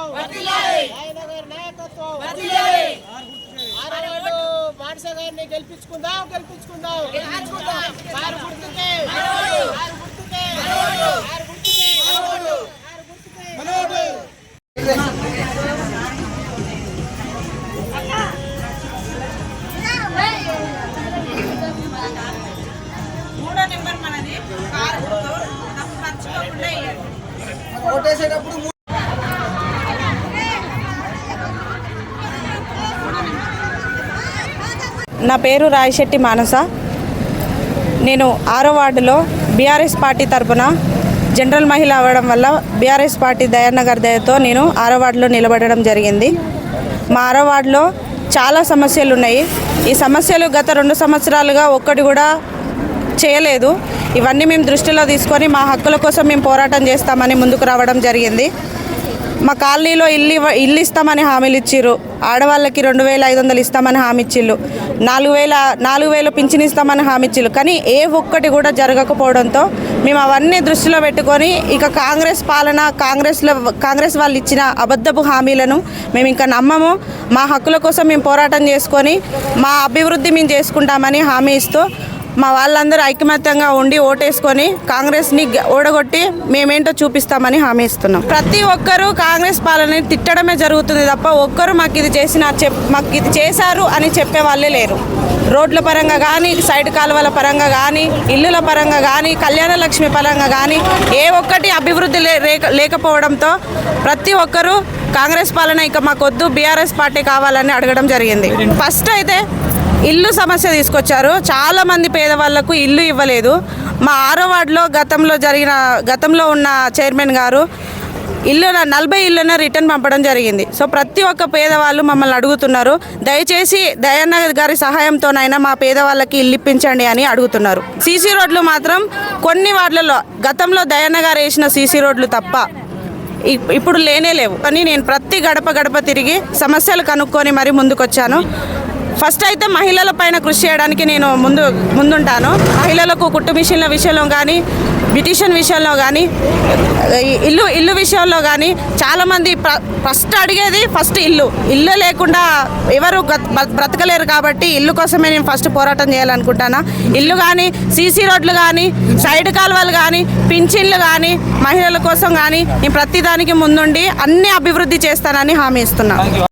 నాయకత్వం రాయనగర్ నాయకత్వం. మానస గారిని గెలిపించుకుందాం గెలిపించుకుందాం. గుర్తుకే. గుర్తుకే. గుర్తుకే. గుర్తుకే. మూడో నెంబర్ మనది. కారు తప్పు మర్చిపోకుండా వేయండి. నా పేరు రాయశెట్టి మానస. నేను ఆరో వార్డులో బీఆర్ఎస్ పార్టీ తరపున జనరల్ మహిళ అవ్వడం వల్ల బీఆర్ఎస్ పార్టీ దయానగర్ దయతో నేను ఆరో వార్డులో నిలబడడం జరిగింది. మా ఆరో వార్డులో చాలా సమస్యలు ఉన్నాయి ఈ సమస్యలు గత రెండు సంవత్సరాలుగా ఒక్కటి కూడా చేయలేదు. ఇవన్నీ మేము దృష్టిలో తీసుకొని మా హక్కుల కోసం మేము పోరాటం చేస్తామని ముందుకు రావడం జరిగింది. మా కాలనీలో ఇల్లు ఇల్లు ఇస్తామని హామీలు ఇచ్చిర్రు. ఆడవాళ్ళకి రెండు వేల ఐదు వందలు ఇస్తామని హామీ ఇచ్చిళ్ళు నాలుగు వేల నాలుగు వేలు పింఛన్ ఇస్తామని హామీ ఇచ్చిళ్ళు కానీ ఏ ఒక్కటి కూడా జరగకపోవడంతో మేము అవన్నీ దృష్టిలో పెట్టుకొని ఇక కాంగ్రెస్ పాలన కాంగ్రెస్లో కాంగ్రెస్ వాళ్ళు ఇచ్చిన అబద్ధపు హామీలను మేము ఇంకా నమ్మము. మా హక్కుల కోసం మేము పోరాటం చేసుకొని మా అభివృద్ధి మేము చేసుకుంటామని హామీ ఇస్తూ మా వాళ్ళందరూ ఐకమత్యంగా ఉండి ఓటేసుకొని కాంగ్రెస్ని ఓడగొట్టి మేమేంటో చూపిస్తామని హామీ ఇస్తున్నాం. ప్రతి ఒక్కరూ కాంగ్రెస్ పాలనని తిట్టడమే జరుగుతుంది తప్ప ఒక్కరు మాకు ఇది చేసిన చెప్ మాకు ఇది చేశారు అని చెప్పే వాళ్ళే లేరు. రోడ్ల పరంగా కానీ సైడ్ కాలువల పరంగా కానీ ఇల్లుల పరంగా కానీ కళ్యాణ లక్ష్మి పరంగా కానీ ఏ ఒక్కటి అభివృద్ధి లేక- లేకపోవడంతో ప్రతి ఒక్కరూ కాంగ్రెస్ పాలన ఇక మాకొద్దు బీఆర్ఎస్ పార్టీ కావాలని అడగడం జరిగింది. ఫస్ట్ అయితే ఇల్లు సమస్య తీసుకొచ్చారు. చాలా మంది పేదవాళ్ళకు ఇల్లు ఇవ్వలేదు. మా ఆరో వార్డులో గతంలో జరిగిన గతంలో ఉన్న చైర్మన్ గారు ఇల్లు నలభై ఇల్లున రిటర్న్ పంపడం జరిగింది. సో ప్రతి ఒక్క పేదవాళ్ళు మమ్మల్ని అడుగుతున్నారు. దయచేసి దయాన్న గారి సహాయంతోనైనా మా పేదవాళ్ళకి ఇల్లు ఇప్పించండి అని అడుగుతున్నారు. సీసీ రోడ్లు మాత్రం కొన్ని వార్డులలో గతంలో దయాన్న గారు వేసిన సీసీ రోడ్లు తప్ప ఇప్- ఇప్పుడు లేనే లేవు. కానీ నేను ప్రతి గడప గడప తిరిగి సమస్యలు కనుక్కొని మరి ముందుకొచ్చాను. ఫస్ట్ అయితే మహిళల పైన కృషి చేయడానికి నేను ముందు ముందుంటాను. మహిళలకు కుట్టు మిషన్ల విషయంలో కానీ బ్యూటిషియన్ విషయంలో కానీ ఇల్లు ఇల్లు విషయంలో కానీ చాలామంది ప్ర ఫస్ట్ అడిగేది ఫస్ట్ ఇల్లు. ఇల్లు లేకుండా ఎవరు బ్రతకలేరు కాబట్టి ఇల్లు కోసమే నేను ఫస్ట్ పోరాటం చేయాలనుకుంటాను. ఇల్లు కానీ సీసీ రోడ్లు కానీ సైడ్ కాలువలు కానీ పింఛన్లు కానీ మహిళల కోసం కానీ నేను ప్రతిదానికి ముందుండి అన్ని అభివృద్ధి చేస్తానని హామీ ఇస్తున్నాను